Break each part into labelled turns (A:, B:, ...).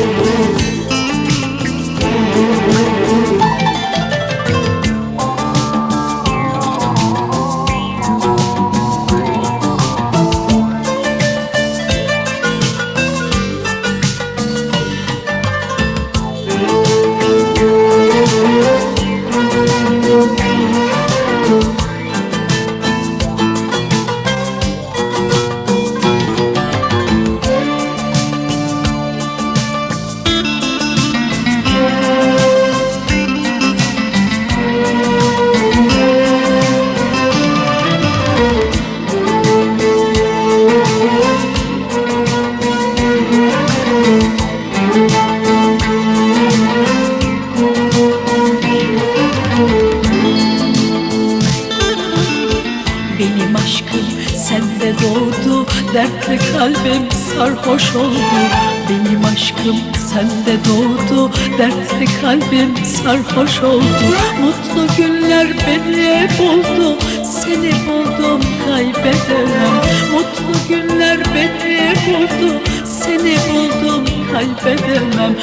A: Benim aşkım sende doğdu Dertli kalbim sarhoş oldu. Benim aşkım sende doğdu Dertli kalbim sarhoş oldu. Mutlu günler beni buldu Seni buldum kaybedemem. Mutlu günler beni buldu Seni buldum kaybedemem.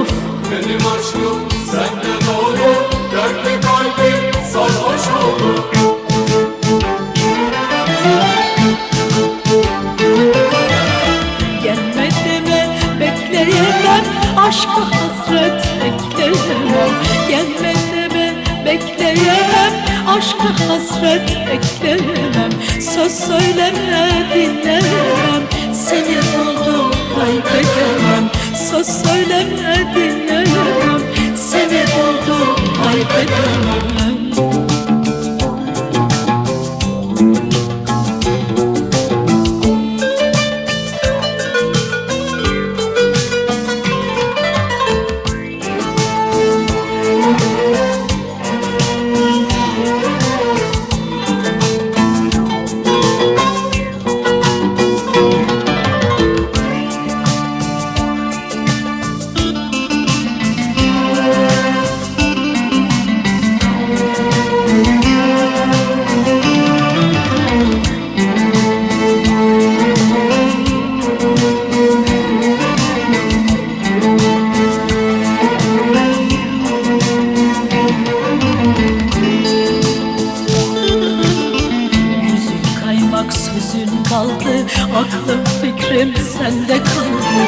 A: Of
B: Benim aşkım sende doğdu
A: Aşka hasret bekleyemem Gelme deme bekleyemem. Aşka hasret bekleyemem Söz söyleme dinleyemem Seni buldum kaybedemem. Söz söyleme dinleyemem Seni buldum kaybedemem sözün kaldı Aklım fikrim sende kaldı.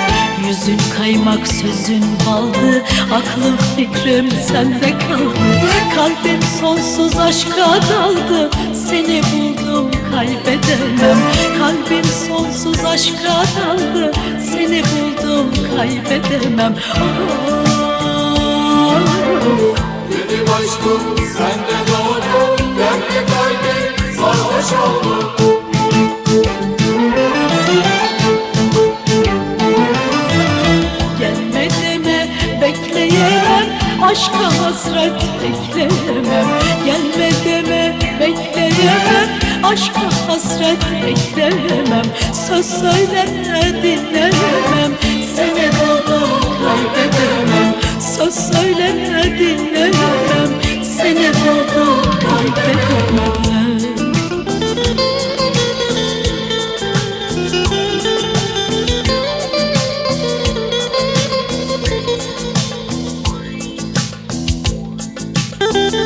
A: Yüzün kaymak sözün kaldı Aklım fikrim sende kaldı. Kalbim sonsuz aşka daldı Seni buldum kaybedemem. Kalbim sonsuz aşka daldı Seni buldum kaybedemem. Oh,
B: Benim aşkım sende
A: Aşka hasret bekleyemem. Gelme deme bekleyemem. Aşka hasret bekleyemem. Söz söyleme dinleyemem Seni buldum kaybedemem. Söz buldum thank you